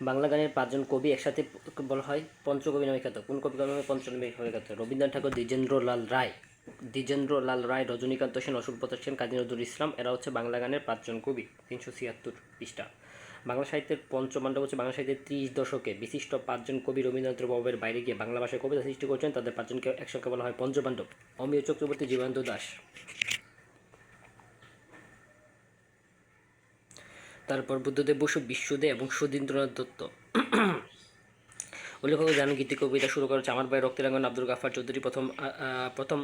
বাংলা গানের পাঁচজন কবি একসাথে বলা হয় পঞ্চকবি নামে খ্যাত। কোন কবি নামে পঞ্চনবী হয়ে খ্যাত? রবীন্দ্রনাথ ঠাকুর, দ্বিজেন্দ্রলাল রায়। দ্বিজেন্দ্রলাল রায়, রজনীকান্ত সেন অসুর সেন, কাজী নজরুল ইসলাম, এরা হচ্ছে বাংলা গানের পাঁচজন কবি, তিনশো ছিয়াত্তর পৃষ্ঠা। বাংলা সাহিত্যের পঞ্চমান্ড হচ্ছে বাংলা সাহিত্যের ত্রিশ দশকে বিশিষ্ট পাঁচজন কবি রবীন্দ্রনাথ প্রভাবের বাইরে গিয়ে বাংলা ভাষায় কবিতা সৃষ্টি করছেন। তাদের পাঁচজনকে একসঙ্গে বলা হয় পঞ্চপাণ্ডব। অমিয় চক্রবর্তী জীবানন্দ দাস। তারপর বুদ্ধদেব বসু বিশ্বদে এবং সুধীন্দ্রনাথ দত্ত। উল্লেখযোগ্য জান গীতি কবিতা শুরু করা হচ্ছে আমার ভাই রক্তেরাঙ্গন, আব্দুল গাফার চৌধুরী, প্রথম প্রথম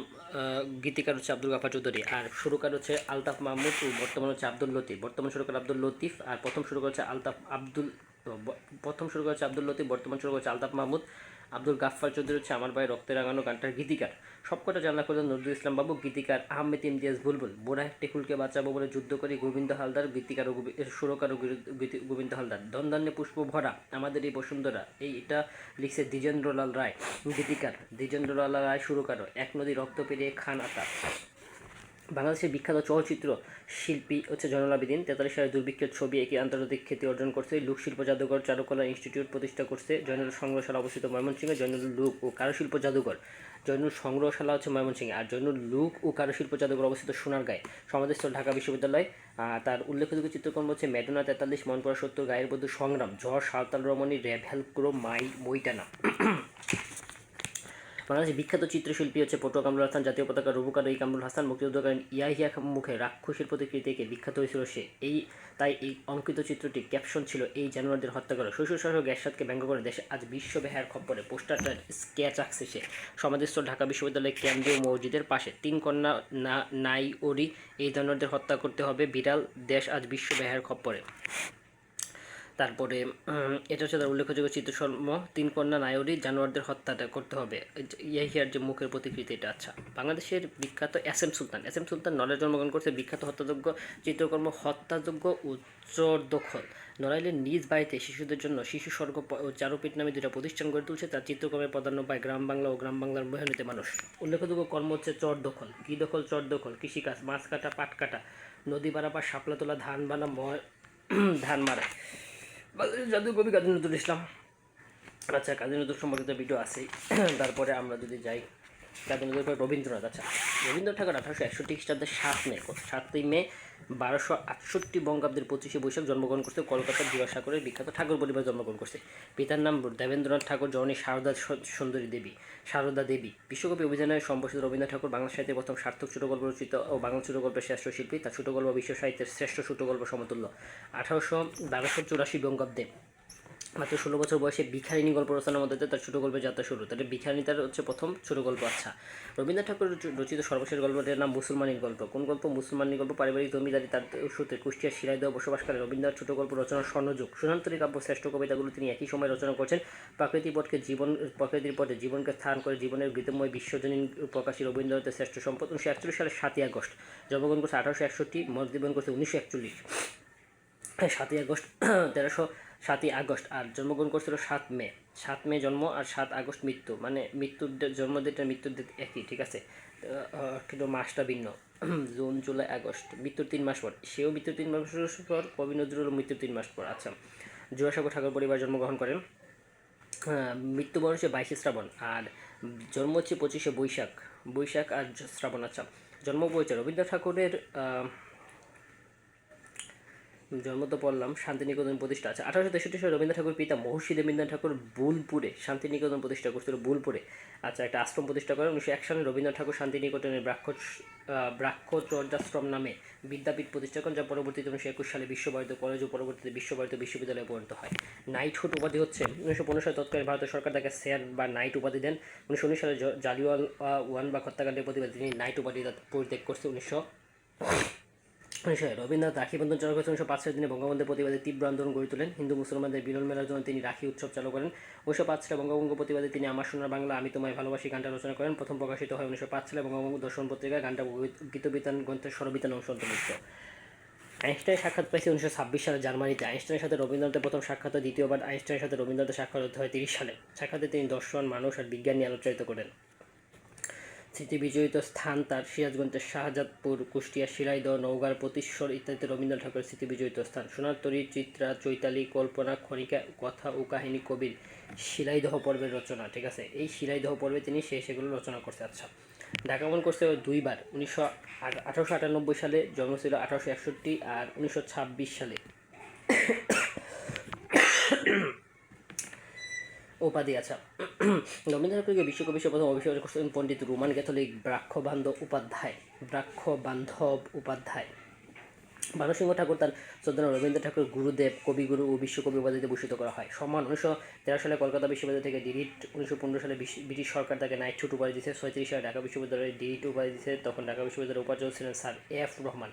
গীতিকার হচ্ছে আব্দুল গাফার চৌধুরী। আর শুরুকার হচ্ছে আলতাফ মাহমুদ ও বর্তমান হচ্ছে আব্দুল লতিফ। বর্তমান শুরুকার আব্দুল লতিফ আর প্রথম শুরু করেছে আলতাফ আব্দুল প্রথম শুরু করেছে আব্দুল লতিফ, বর্তমান শুরু করেছে আলতাফ মাহমুদ। আব্দুল গাফফার চৌধুরী হচ্ছে আমার ভাই রক্তে রাঙানো গানটার গীতিকার। সবকটা জানলা করলেন নজরুল ইসলাম বাবু, গীতিকার আহমেদ ইমতিয়াজ বুলবুল, বোরা টেকুলকে বাঁচাবো বলে যুদ্ধ করে গোবিন্দ হালদার, গীতিকার ও সুরকার ও গোবিন্দ হালদার। ধনধান্যে পুষ্প ভরা, আমাদের এই বসুন্ধরা এই এটা লিখছে দ্বিজেন্দ্রলাল রায়, গীতিকার দ্বিজেন্দ্রলাল রায় সুরকার এক নদী রক্ত পেরিয়ে খান আতা। বাংলাদেশের বিখ্যাত চলচ্চিত্র শিল্পী হচ্ছে জয়নুল আবেদিন। তেতাল্লিশ সালে দুর্ভিক্ষের ছবি একে আন্তর্জাতিক খ্যাতি অর্জন করছে। লোকশিল্প জাদুঘর, চারুকলা ইনস্টিটিউট প্রতিষ্ঠা করছে। জয়নুল সংগ্রহশালা অবস্থিত ময়মনসিংহে। জয়নুল লুক ও কারুশিল্প জাদুঘর। জয়নুল সংগ্রহশালা হচ্ছে ময়মনসিংহে। আর জয়নুল লুক ও কারুশিল্প জাদুঘর অবস্থিত সোনারগাঁয়ে। সমাধিস্থল ঢাকা বিশ্ববিদ্যালয়। তার উল্লেখযোগ্য চিত্রকর্ম হচ্ছে মেডোনা তেতাল্লিশ, মনপুরা সত্তর, গায়ের বধূ সংগ্রাম, ঝড় সাঁওতাল রমণী র্যাভেলক্রো মাই মইটানা বাংলাদেশের বিখ্যাত চিত্রশিল্পী হচ্ছে পটুয়া হাসান, জাতীয় পতাকা রুবুকার এই কামরুল হাসান মুক্তিযুদ্ধকালীন ইয়াহিয়া মুখে রাক্ষসের প্রতিকৃতি থেকে বিখ্যাত হয়েছিল সে। এই, তাই এই অঙ্কিত চিত্রটি ক্যাপশন ছিল, এই জানুয়ারিদের হত্যা করে। শ্বশুর শাসক গ্যাসাদকে ব্যঙ্গ করে দেশে আজ বিশ্ব বেহার খপ্পরে। পোস্টারটার স্কেচ আঁকছে সে। সমাধিস্থ ঢাকা বিশ্ববিদ্যালয়ের কেন্দ্রীয় মসজিদের পাশে। তিন কন্যা না নাই ওরি এই জানুয়ারিদের হত্যা করতে হবে। বিড়াল দেশ আজ বিশ্ব বেহার খপ্পরে। তারপরে এটা হচ্ছে তার উল্লেখযোগ্য চিত্রকর্ম তিন কন্যা নায়রি জানোয়ারদের হত্যাটা করতে হবে। ইয়াহিয়ার যে মুখের প্রতিকৃতি এটা আচ্ছা। বাংলাদেশের বিখ্যাত S M Sultan. S M Sultan নলের জন্মগ্রহণ করছে বিখ্যাত হত্যাযোগ্য চিত্রকর্ম হত্যাযোগ্য উচ্চর দখল। নড়াইলের নিজ বাড়িতে শিশুদের জন্য শিশু স্বর্গ ও চারুপীঠ নামে দুটা প্রতিষ্ঠান গড়ে তুলছে। তার চিত্রকর্মের প্রাধান্য পায় গ্রাম বাংলা ও গ্রাম বাংলার মেহনতি মানুষ। উল্লেখযোগ্য কর্ম হচ্ছে চর দখল। কী দখল? চর দখল। কৃষিকাজ, মাছ কাটা, পাট কাটা, নদী বাড়াবার শাপলা তোলা, ধান বানা ধান মারা। বাংলাদেশের জাতীয় কবি কাজী নজরুল ইসলাম। আচ্ছা কাজী নজরুল সম্পর্কিত ভিডিও আছেই তারপরে আমরা যদি যাই। রবীন্দ্রনাথ আচ্ছা রবীন্দ্রনাথ ঠাকুর আঠারোশো একষট্টি খ্রিস্টাব্দের সাত মে সাতই মে বারোশো আটষট্টি বঙ্গাব্দের পঁচিশে বৈশাখ জন্মগ্রহণ করছে, কলকাতার বিদ্যাসাগরের বিখ্যাত ঠাকুর পরিবার জন্মগ্রহণ করছে। পিতার নাম দেবেন্দ্রনাথ ঠাকুর, জননী শারদা সুন্দরী দেবী শারদা দেবী। বিশ্বকবি অভিযানে সম্প্রসিত রবীন্দ্রনাথ ঠাকুর, বাংলা সাহিত্যের প্রথম সার্থক ছোট গল্প রচিত ও বাংলা ছোট গল্পের শ্রেষ্ঠ শিল্পী, তার ছোট গল্প বিশ্ব সাহিত্যের শ্রেষ্ঠ ছোট গল্প সমতুল্য। আঠারোশো বারোশো চুরাশি বঙ্গাব্দে মাত্র ষোলো বছর বয়সে ভিখারিণী গল্প রচনার মধ্যে তার ছোটো গল্পের যাত্রা শুরু। তাহলে ভিখারিণী তার হচ্ছে প্রথম ছোটো গল্প আচ্ছা। রবীন্দ্রনাথ ঠাকুর রচিত সর্বশেষ গল্পটির নাম মুসলমানের গল্প। কোন গল্প মুসলমানের গল্প? পারিবারিক জমিদারি, তার সূত্রে কুষ্টিয়ার শিলাইদহ বসবাসকারী রবীন্দ্রনাথ ছোটো গল্প রচনার স্বর্ণযুগ। সুনান্তরী কাব্য, শ্রেষ্ঠ কবিতাগুলো তিনি একই সময় রচনা করছেন। প্রাকৃতিক পথকে জীবন প্রকৃতির পথে জীবনকে স্থান করে জীবনের গীতময় বিশ্বজনীন প্রকাশী রবীন্দ্রনাথের শ্রেষ্ঠ সম্পদ। উনিশশো একচল্লিশ সালের সাতই আগস্ট জন্মগ্রহণ করছে আঠারোশো একষট্টি মৃত্যুবরণ করছে উনিশশো একচল্লিশ। সাতই আগস্ট, তেরোশো সাতই আগস্ট, আর জন্মগ্রহণ করছিল সাত মে। সাত মে জন্ম আর সাত আগস্ট মৃত্যু। মানে মৃত্যুর জন্মদিনটা মৃত্যুর ডেট একই, ঠিক আছে? কিন্তু মাসটা ভিন্ন। জুন, জুলাই, আগস্ট, মৃত্যুর তিন মাস পর। সেও মৃত্যুর তিন মাস পর, কবি নজরুল মৃত্যুর তিন মাস পর। আচ্ছা জোড়াসাগর ঠাকুর পরিবার জন্মগ্রহণ করেন। মৃত্যুবরণ হচ্ছে বাইশে শ্রাবণ, আর জন্ম হচ্ছে পঁচিশে বৈশাখ। বৈশাখ আর শ্রাবণ আচ্ছা। জন্ম পরিচয় রবীন্দ্রনাথ ঠাকুরের জন্ম তো পড়লাম শান্তিনিকেতন প্রতিষ্ঠা আছে। আঠারোশো তেষট্টি সালে রবীন্দ্র ঠাকুর পিতা মহর্ষি দেবেন্দ্রনাথ ঠাকুর বুলপুরে, শান্তিনিকেতন প্রতিষ্ঠা করছিল বুলপুরে। আচ্ছা একটা আশ্রম প্রতিষ্ঠা করেন উনিশশো এক সালে রবীন্দ্রনাথ ঠাকুর শান্তিনিকেতনের ব্রাক্ষ ব্রাক্ষচর্যাশ্রম নামে বিদ্যাপীঠ প্রতিষ্ঠা করেন, যা পরবর্তীতে উনিশশো একুশ সালে বিশ্বভারত কলেজ ও পরবর্তীতে বিশ্বভারতী বিশ্ববিদ্যালয়ে পরিণত হয়। নাইটহুড উপাধি হচ্ছে উনিশশো পনেরো সালে তৎকালীন ভারতের সরকার তাকে স্যার বা নাইট উপাধি দেন। উনিশশো উনিশ সালে জালিওয়াল ওয়ান বা হত্যাকাণ্ডের প্রতিবাদে তিনি নাইট উপাধি পরিত্যাগ করছে উনিশশো উনিশশো রবীন্দ্রনাথ রাখি বন্ধন চালু উনিশশো পাঁচ তিনি বঙ্গবন্ধুর প্রতিবাদে তীব্র আন্দোলন গড়ে তোলেন। হিন্দু মুসলমানদের বিরল মেলার জন্য তিনি রাখি উৎসব চালু করেন। উনিশশো পাঁচ সালে বঙ্গবঙ্গ প্রতিবাদে তিনি আমার সোনার বাংলা, আমি তোমায় ভালোবাসি গানটা রচনা করেন। প্রথম প্রকাশিত হয় উনিশশো পাঁচ সালে বঙ্গবঙ্গ দর্শন পত্রিকায় গানটা গীতবিতান গ্রন্থের স্বরবিতান অংশ অন্তর্ভুক্ত। আইনস্টাইন সাক্ষাৎ পাইছে উনিশশো ছাব্বিশ সালে জার্মানিতে। আইনস্টাইনের সাথে রবীন্দ্রনাথের প্রথম সাক্ষাৎ দ্বিতীয়বার। আইনস্টাইনের সাথে রবীন্দ্রনাথের সাক্ষাৎ হয় তিরিশ সালে। সাক্ষাতে তিনি দর্শন, মানুষ আর বিজ্ঞান নিয়ে আলোচনা করেন। স্মৃতি বিজড়িত স্থান তার সিরাজগঞ্জের শাহজাদপুর, কুষ্টিয়া, শিলাইদহ, নওগাঁর প্রতিশ্বর ইত্যাদিতে রবীন্দ্রনাথ ঠাকুরের স্মৃতি বিজড়িত স্থান। সোনার তরী, চিত্রা, চৈতালি, কল্পনা, খনিকা, কথা ও কাহিনী, কবির শিলাইদহ পর্বের রচনা, ঠিক আছে? এই শিলাইদহ পর্বে তিনি সে সেগুলো রচনা করছে। আচ্ছা ঢাকা ভ্রমণ করছে দুইবার, উনিশশো আঠারোশো আটানব্বই সালে জন্ম ছিল আঠারোশো একষট্টি আর উনিশশো ছাব্বিশ সালে। উপাধি আছে। রবীন্দ্রনাথ ঠাকুরকে বিশ্বকবি হিসেবে প্রথম অভিষেক করছেন পণ্ডিত রোমান ক্যাথলিক ব্রাক্ষ বান্ধব উপাধ্যায় ব্রাক্ষ বান্ধব উপাধ্যায়। মানসিংহ ঠাকুর তার শ্রদ্ধা রবীন্দ্র ঠাকুর গুরুদেব, কবিগুরু ও বিশ্বকবি উপাধিতে ভূষিত করা হয়। সম্মান উনিশশো তেরো সালে কলকাতা বিশ্ববিদ্যালয় থেকে ডিরিট উনিশশো পনেরো সালে ব্রিটিশ সরকার তাকে নাইট ছুট উপাধি দিয়েছে। ছয়ত্রিশ সালে ঢাকা বিশ্ববিদ্যালয়ে ডিরিট উপাধি দিয়েছে। তখন ঢাকা বিশ্ববিদ্যালয়ের উপাচার্য ছিলেন sir F Rahman.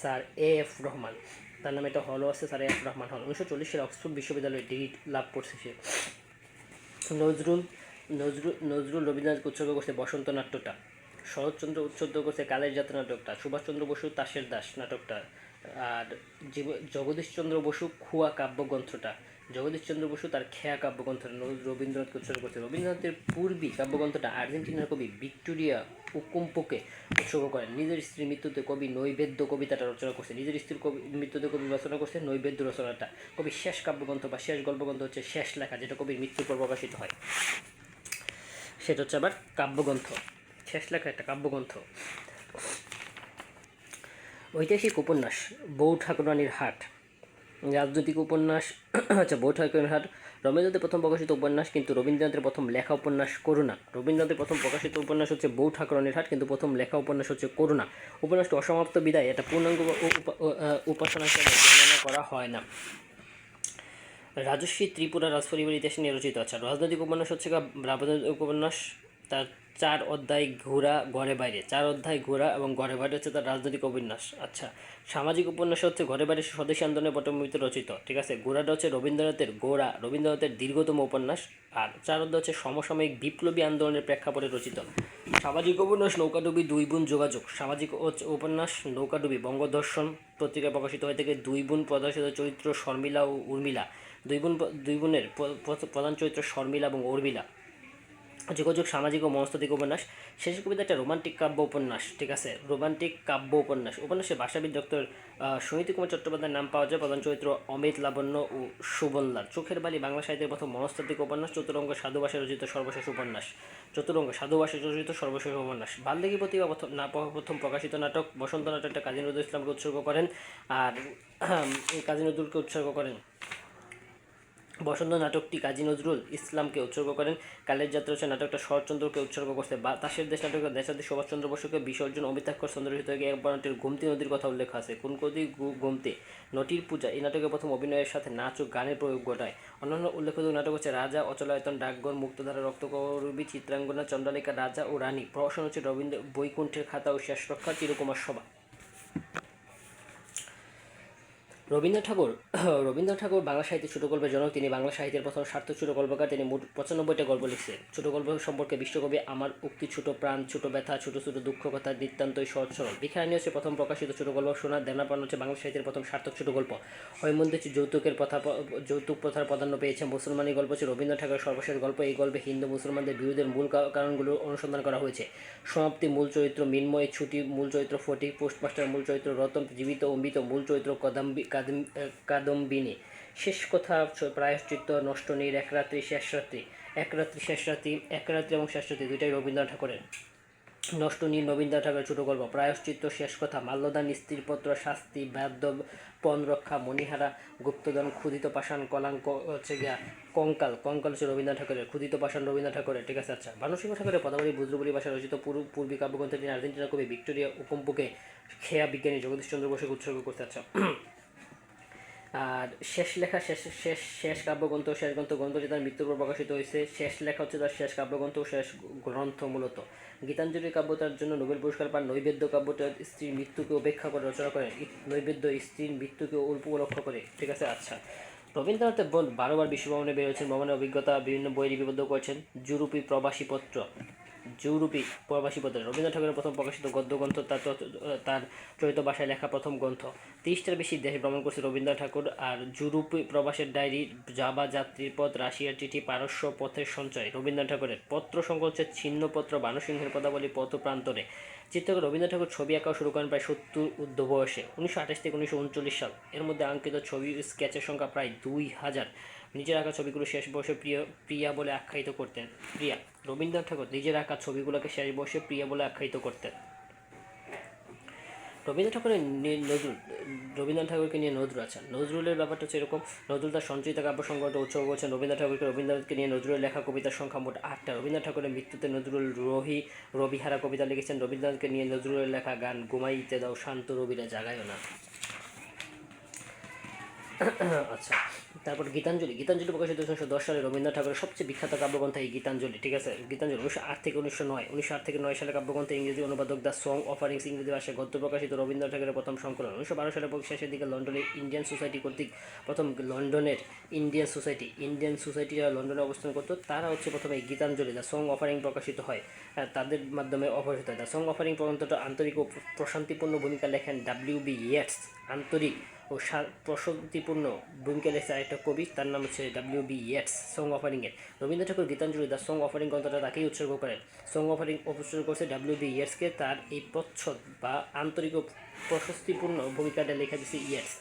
Sir F Rahman. তার নামে একটা হলও আছে স্যার এফ রহমান হল। উনিশশো চল্লিশ সালে অক্সফোর্ড বিশ্ববিদ্যালয়ে ডিরিট লাভ করছে সে। নজরুল নজরুল নজরুল রবীন্দ্রনাথ উৎসর্গ করছে বসন্ত নাট্যটা। শরৎচন্দ্র উৎসর্গ করছে কালের যাত্রা নাটকটা, সুভাষচন্দ্র বসু, তাসের দাস নাটকটা, আর জগদীশচন্দ্র বসু, খুয়া কাব্যগ্রন্থটা। জগদীশচন্দ্র বসু তার খেয়া কাব্যগ্রন্থটা রবীন্দ্রনাথকে উৎসর্গ করছে রবীন্দ্রনাথের পূর্বী কাব্যগ্রন্থটা আর্জেন্টিনার কবি ভিক্টোরিয়া উকুম্পোকে উৎসর্গ করেন। নিজের স্ত্রীর মৃত্যুতে কবি নৈবেদ্য কবিতাটা রচনা করছে। নিজের স্ত্রীর কবি, মৃত্যুতে কবি রচনা করছে নৈবেদ্য রচনাটা। কবির শেষ কাব্যগ্রন্থ বা শেষ গল্পগ্রন্থ হচ্ছে শেষ লেখা, যেটা কবির মৃত্যুর পর প্রকাশিত হয়। সেটা হচ্ছে আবার কাব্যগ্রন্থ। শেষ লেখা একটা কাব্যগ্রন্থ। ঐতিহাসিক উপন্যাস বউ ঠাকুরানির হাট। রাজনৈতিক উপন্যাস আচ্ছা বউ ঠাকুরানির হাট রবীন্দ্রনাথের প্রথম প্রকাশিত উপন্যাস কিন্তু রবীন্দ্রনাথের প্রথম লেখা উপন্যাস করুণা। রবীন্দ্রনাথের প্রথম প্রকাশিত উপন্যাস হচ্ছে বউ ঠাকুরনের হাট, কিন্তু প্রথম লেখা উপন্যাস হচ্ছে করুণা। উপন্যাসটি অসমাপ্ত বিদায়, এটা পূর্ণাঙ্গ উপাসনা হিসেবে বর্ণনা করা হয় না। রাজস্বী ত্রিপুরা রাজপরিবার ইতিহাসে নিয়ে রচিত। আছে রাজনৈতিক উপন্যাস হচ্ছে রাজনৈতিক উপন্যাস, তার চার অধ্যায় ঘোরা ঘরে বাইরে। চার অধ্যায় ঘোরা এবং ঘরে বাইরে হচ্ছে তার রাজনৈতিক উপন্যাস। আচ্ছা সামাজিক উপন্যাস হচ্ছে ঘরে বাইরে স্বদেশী আন্দোলনের পটভূমিতে রচিত, ঠিক আছে? গোড়াটা হচ্ছে রবীন্দ্রনাথের গোড়া, রবীন্দ্রনাথের দীর্ঘতম উপন্যাস। আর চার অধ্যায় হচ্ছে সমসাময়িক বিপ্লবী আন্দোলনের প্রেক্ষাপটে রচিত। সামাজিক উপন্যাস, নৌকাডুবি, দুই বোন যোগাযোগ। সামাজিক উপন্যাস, নৌকাডুবি, বঙ্গদর্শন পত্রিকায় প্রকাশিত হয়ে থেকে দুই বোন প্রদর্শিত চরিত্র শর্মিলা ও উর্মিলা। দুই বোন দুই বোনের প্র- প্র- প্রধান চরিত্র শর্মিলা এবং উর্মিলা। যোগাযোগ, সামাজিক ও মনস্তাত্ত্বিক উপন্যাস। শেষ কবিতা একটা রোমান্টিক কাব্য উপন্যাস ঠিক আছে? রোমান্টিক কাব্য উপন্যাস উপন্যাসে ভাষাবিদ ডক্টর সুনীতি কুমার চট্টোপাধ্যায়ের নাম পাওয়া যায় প্রধান চরিত্র অমিত লাবণ্য ও সুবল্লার। চোখের বালি, বাংলা সাহিত্যের প্রথম মনস্তাত্ত্বিক উপন্যাস, চতুরঙ্গ সাধুভাষা রচিত সর্বশেষ উপন্যাস। চতুরঙ্গ সাধুভাষা রচিত সর্বশেষ উপন্যাস। বাল্মীকি প্রতিভা প্রথম, না প্রথম প্রকাশিত নাটক, বসন্ত নাটকটা কাজী নজরুল ইসলামকে উৎসর্গ করেন। আর কাজী নজরুলকে উৎসর্গ করেন। বসন্ত নাটকটি কাজী নজরুল ইসলামকে উৎসর্গ করেন। কালের যাত্রা হচ্ছে নাটকটা শরৎচন্দ্রকে উৎসর্গ করছে বা তাসের দেশ নাটকের দেশাদি সুভাষচন্দ্র বসুকে বিসর্জন অমিতাক্ষর চন্দ্রহিত এক বানাটির গোমতী নদীর কথা উল্লেখ আছে। কোন কদি গোমতী? নটির পূজা, এই নাটকে প্রথম অভিনয়ের সাথে নাচ ও গানের প্রয়োগ ঘটায়। অন্যান্য উল্লেখযোগ্য নাটক হচ্ছে রাজা, অচলায়তন ডাকঘর, মুক্তধারা, রক্তকরবী, চিত্রাঙ্গনা চন্দ্রালিকা রাজা ও রানী। প্রহসন হচ্ছে রবীন্দ্র বৈকুণ্ঠের খাতা ও শেষ রক্ষা চিরকুমার সভা। রবীন্দ্র ঠাকুর রবীন্দ্র ঠাকুর বাংলা সাহিত্যের ছোট গল্পের জনক। তিনি বাংলা সাহিত্যের প্রথম সার্থক ছোট গল্পকার। তিনি মোট পঁচানব্বইটা গল্প লিখছে ছোট গল্প সম্পর্কে বিশ্বকবি আমার উক্তি ছোট প্রাণ ছোট ব্যথা ছোট ছোট দুঃখ কথা বৃত্তান্তই সহজ সরল। বিখারানি হচ্ছে প্রথম প্রকাশিত ছোট গল্প সোনার দেনাপান হচ্ছে বাংলা সাহিত্যের প্রথম সার্থক ছোট গল্প। হৈমন্দ হচ্ছে যৌতুকের প্রথা যৌতুক প্রথার প্রাধান্য পেয়েছে মুসলমানি গল্প হচ্ছে রবীন্দ্র ঠাকুরের সর্বশেষ গল্প। এই গল্পে হিন্দু মুসলমানদের বিরোধের মূল কারণগুলো অনুসন্ধান করা হয়েছে। সমাপ্তি মূল চরিত্র মিন্ময় ছুটি মূল চরিত্র ফটিক পোস্টমাস্টার মূল চরিত্র রতন জীবিত অমৃত মূল চরিত্র কদম্বি কাদম- আহ, কাদম্বিনী। শেষ কথা প্রায়শ্চিত্ত নষ্ট নীর, এক রাত্রি শেষ রাত্রি, এক রাত্রি শেষ রাত্রি, এক রাত্রি এবং শেষ রাত্রি দুইটাই রবীন্দ্রনাথ ঠাকুরের। নষ্ট নীল নবীন্দ্রনাথ ঠাকুরের ছোট গল্প। প্রায়শ্চিত্ত শেষ কথা, মাল্যদান, স্ত্রীপত্র, শাস্তি বাদ্য পণ রক্ষা, মণিহারা গুপ্তদান ক্ষুদিত পাষাণ, কলাঙ্ক, হচ্ছে গিয়া কঙ্কাল। কঙ্কাল হচ্ছে রবীন্দ্রনাথ ঠাকুরের ক্ষুদিত পাষাণ রবীন্দ্রনাথ ঠাকুরের। ঠিক আছে আচ্ছা। ভানুসিংহ ঠাকুরের পদাবলী বুজরুবলী ভাষা রচিত পূর্ব পূর্বী কাব্যগ্রন্থ তিনি আর্জেন্টিনা কবি ভিক্টোরিয়া উকুম্পুকে খেয়া বিজ্ঞানী জগদীশচন্দ্র বসুকে উৎসর্গ করতে আচ্ছা। আর শেষ লেখা, শেষ শেষ শেষ কাব্যগ্রন্থ, শেষ গ্রন্থ গ্রন্থটি তার মৃত্যুর পর প্রকাশিত হয়েছে, শেষ লেখা হচ্ছে তার শেষ কাব্যগ্রন্থ শেষ গ্রন্থ মূলত। গীতাঞ্জলি কাব্য তার জন্য নোবেল পুরস্কার পান নৈবেদ্য কাব্যটা স্ত্রীর মৃত্যুকে উপেক্ষা করে রচনা করেন নৈবেদ্য স্ত্রীর মৃত্যুকে উপলক্ষ করে। ঠিক আছে আচ্ছা। রবীন্দ্রনাথের বোন বারোবার বিশ্বভ্রমণে বেরোয়েছেন ভ্রমণের অভিজ্ঞতা বিভিন্ন বই লিপিবদ্ধ করেছেন। জুরুপি প্রবাসী পত্র। যৌরূপী প্রবাসী পত্রে রবীন্দ্রনাথ ঠাকুরের প্রথম প্রকাশিত গদ্যগ্রন্থ তার তার চলিত ভাষায় লেখা প্রথম গ্রন্থ। তিরিশটার বেশি দেশ ভ্রমণ করছে রবীন্দ্রনাথ ঠাকুর আর যুরূপী প্রবাসের ডায়েরি জাবা যাত্রীর পথ, রাশিয়ার চিঠি, পারস্য পথের সঞ্চয়। রবীন্দ্রনাথ ঠাকুরের পত্র সংকোচের ছিন্নপত্র বানসিংহের পদাবলী পথ প্রান্তরে। চিত্রকর রবীন্দ্রনাথ ঠাকুর ছবি আঁকাও শুরু করেন প্রায় সত্তর ঊর্ধ্ব বয়সে। উনিশশো আঠাশ থেকে উনিশশো উনচল্লিশ সাল। এর মধ্যে আঙ্কিত ছবি স্কেচের সংখ্যা প্রায় দুই হাজার। নিজের আঁকা ছবিগুলো শেষ বয়সে প্রিয়, প্রিয়া বলে আখ্যায়িত করতেন। প্রিয়া, রবীন্দ্রনাথ ঠাকুর নিজের আঁকা ছবিগুলোকে শেষ বয়সে প্রিয়া বলে আখ্যায়িত করতেন। রবীন্দ্রনাথ ঠাকুরের নজরুল, রবীন্দ্রনাথ ঠাকুরকে নিয়ে নজরুল আছেন। নজরুলের ব্যাপারটা হচ্ছে এরকম, নজরুল তার সঞ্চিত কাব্য সংগ্রহটা উৎসর্গ করেছেন রবীন্দ্রনাথ ঠাকুরকে রবীন্দ্রনাথকে নিয়ে নজরুলের লেখা কবিতার সংখ্যা মোট আটটা। রবীন্দ্রনাথ ঠাকুরের মৃত্যুতে নজরুল রহি, রবিহারা কবিতা লিখেছেন। রবীন্দ্রনাথকে নিয়ে নজরুলের লেখা গান, ঘুমাইতে দাও শান্ত রবিরা, জাগায় না। আচ্ছা তারপর গীতাঞ্জলি। গীতাঞ্জলি প্রকাশিত উনিশশো দশ সালে রবীন্দ্রনাথ ঠাকুরের সবচেয়ে বিখ্যাত কাব্যগ্রন্থ এই গীতাঞ্জলি, ঠিক আছে? গীতাঞ্জলি উনিশশো আট থেকে উনিশশো নয়। উনিশশো আট থেকে নয় সালে কাব্যগ্রন্থ ইংরেজি অনুবাদক দ্য সং অফারিংস ইংরেজি ভাষায় গদ্য প্রকাশিত রবীন্দ্রনাথ ঠাকুরের প্রথম সংকলন। উনিশশো বারো সালের শেষের দিকে লন্ডনে ইন্ডিয়ান সোসাইটি কর্তৃক প্রথম লন্ডনের ইন্ডিয়ান সোসাইটি ইন্ডিয়ান সোসাইটি যারা লন্ডনে অবস্থান করতো, তারা হচ্ছে প্রথমে গীতাঞ্জলি, দ্য সং অফারিং প্রকাশিত হয়। তাদের মাধ্যমে অপরিচিত হয়। দ্য সং অফারিং গ্রন্থটা আন্তরিক ও প্রশান্তিপূর্ণ ভূমিকা লেখেন ডাব্লিউ বি ইয়েটস, আন্তরিক ও প্রশান্তিপূর্ণ ভূমিকা লেখছে আরেকটা কবি, তার নাম হচ্ছে W B Yeats song অফারিংয়ের Rabindra Thakur, Gitanjali the song offering গ্রন্থটা তাকেই উৎসর্গ করেন। সং অফারিং উৎসর্গ করছে ডাব্লিউ বি ইয়েটসকে তার এই প্রচ্ছদ বা আন্তরিক প্রশস্তিপূর্ণ ভূমিকাটা লেখা দিয়েছে ইয়েটস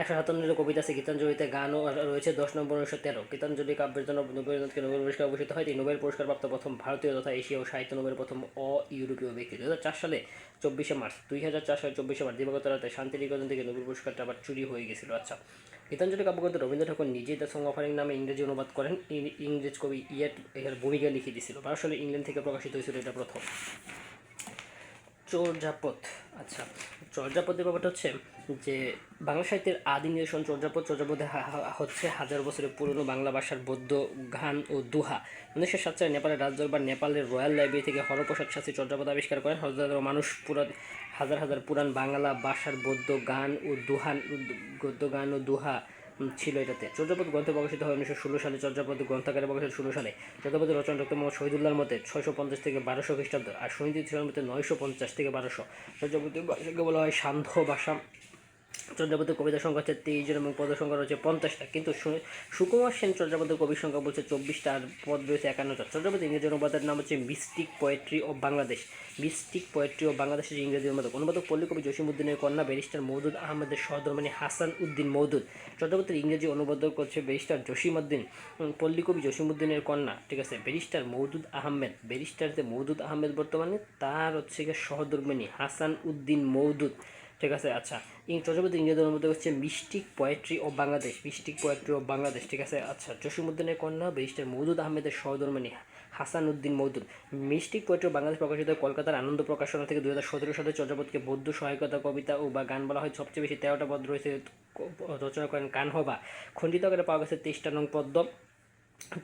একশো সাতান্নের কবিতা আছে, গীতাঞ্জলিতে গানও রয়েছে, দশ নম্বর উনিশশো তেরো। গীতাঞ্জলি কাব্যের জন্য রবীন্দ্রনাথকে নোবেল পুরস্কার ঘোষিত হয়। তিনি নোবেল পুরস্কার প্রাপ্ত প্রথম ভারতীয় তথা এশীয় সাহিত্য নোবেল প্রথম অ ইউরোপীয় ব্যক্তি। দু চার সালে চব্বিশে মার্চ, দুই হাজার চার সালে চব্বিশে মার্চ, দিবাগত রাতে শান্তি নিকেতন থেকে নোবেল পুরস্কারটা আবার চুরি হয়ে গেছিল। আচ্ছা গীতাঞ্জলি কাব্যগ্রন্থ রবীন্দ্র ঠাকুর নিজেই দ্য সং অফারিং নামে ইংরেজি অনুবাদ করেন। ইংরেজ কবি ইয়েট এর ভূমিকা লিখে দিয়েছিল। বারো সালে ইংল্যান্ড থেকে প্রকাশিত হয়েছিল এটা প্রথম। চর্যাপদ আচ্ছা চর্যাপদের ব্যাপারটা হচ্ছে যে বাংলা সাহিত্যের আদি নিদর্শন চর্যাপদ চর্যাপদে হচ্ছে হাজার বছরের পুরনো বাংলা ভাষার বৌদ্ধ গান ও দুহা। উনিশশো সাত সালে নেপালের রাজদরবার, নেপালের রয়্যাল লাইব্রেরি থেকে হরপ্রসাদ শাস্ত্রী চর্যাপদ আবিষ্কার করেন। হাজার মানুষ পুরান হাজার হাজার পুরান বাংলা ভাষার বৌদ্ধ গান ও দুহান গদ্য গান ও দুহা ছিল এটাতে। চর্যাপদ গ্রন্থে প্রকাশিত হয় উনিশশো ষোলো সালে। চর্যাপদ গ্রন্থাগারে প্রকাশিত ষোলো সালে। চর্যাপদের রচনা ডক্টর মোহাম্মদ শহীদুল্লাহর মতে ছয়শো পঞ্চাশ থেকে বারোশো খ্রিস্টাব্দ, আর ছিলেন মতে নয়শো পঞ্চাশ থেকে বারোশো। চর্যাপদের ভাষাকে বলা হয় সান্ধ্য ভাষা। চর্যাপদের কবিতার সংখ্যা হচ্ছে তেইশ জন এবং পদের সংখ্যা রয়েছে পঞ্চাশটা। কিন্তু সুকুমার সেন চর্যাপদের কবির সংখ্যা বলছে চব্বিশটা আর পদ রয়েছে একান্নটা। চর্যাপদ ইংরেজি অনুবাদের নাম হচ্ছে mystic poetry of Bangladesh. Mystic poetry of বাংলাদেশের ইংরেজি অনুবাদক। অনুবাদক পল্লী কবি জসিমুদ্দিনের কন্যা ব্যারিস্টার মৌদুদ আহমেদের সহধর্মিনী হাসান উদ্দিন মৌদুদ। চর্যাপদের ইংরেজি অনুবাদক হচ্ছে ব্যারিস্টার জসিমউদ্দিন। উম, পল্লী কবি জসিমুদ্দিনের কন্যা ঠিক আছে ব্যারিস্টার মৌদুদ আহমেদ। ব্যারিস্টার যে মৌদুদ আহমেদ বর্তমানে তার হচ্ছে সহধর্মিনী হাসান উদ্দিন মৌদুদ। ঠিক আছে আচ্ছা। ইং চর্যাপদের ইংরেজি অনুবাদ হচ্ছে mystic poetry of Bangladesh mystic poetry of Bangladesh ঠিক আছে? আচ্ছা জসিমুদ্দিনের কন্যা, ব্যারিস্টার মৌদুদ আহমেদের সহধর্মিনী হাসান উদ্দিন মৌদুদ মিস্টিক পোয়েট্রি বাংলাদেশ প্রকাশিত কলকাতার আনন্দ প্রকাশনা থেকে দু হাজার সতেরো সালে চর্যাপদকে বৌদ্ধ সহায়কতা কবিতা ও বা গান বলা হয়। সবচেয়ে বেশি তেরোটা পদ রয়েছে, রচনা করেন কানহবা। খণ্ডিত আকারে পাওয়া গেছে তেইশটা নং পদ্ম।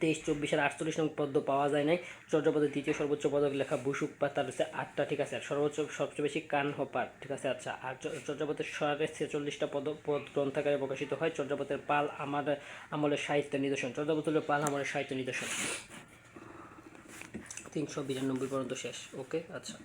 তেইশ, চব্বিশ আর আটচল্লিশ নং পদ্ম পাওয়া যায় নাই। চর্যাপদের দ্বিতীয় সর্বোচ্চ পদক লেখা বুসুক পাত, তার হচ্ছে আটটা, ঠিক আছে? আর সর্বোচ্চ, সবচেয়ে বেশি কান হপার, ঠিক আছে? আচ্ছা আর চর্যাপদের সাড়ে ছেচল্লিশটা পদ পদ গ্রন্থাকারে প্রকাশিত হয় চর্যাপদের পাল আমার, আমলের সাহিত্য নিদর্শন। চর্যাপদ হলো পাল আমলের সাহিত্য নিদর্শন। তিনশো বিরানব্বই পর্যন্ত শেষ, ওকে? আচ্ছা।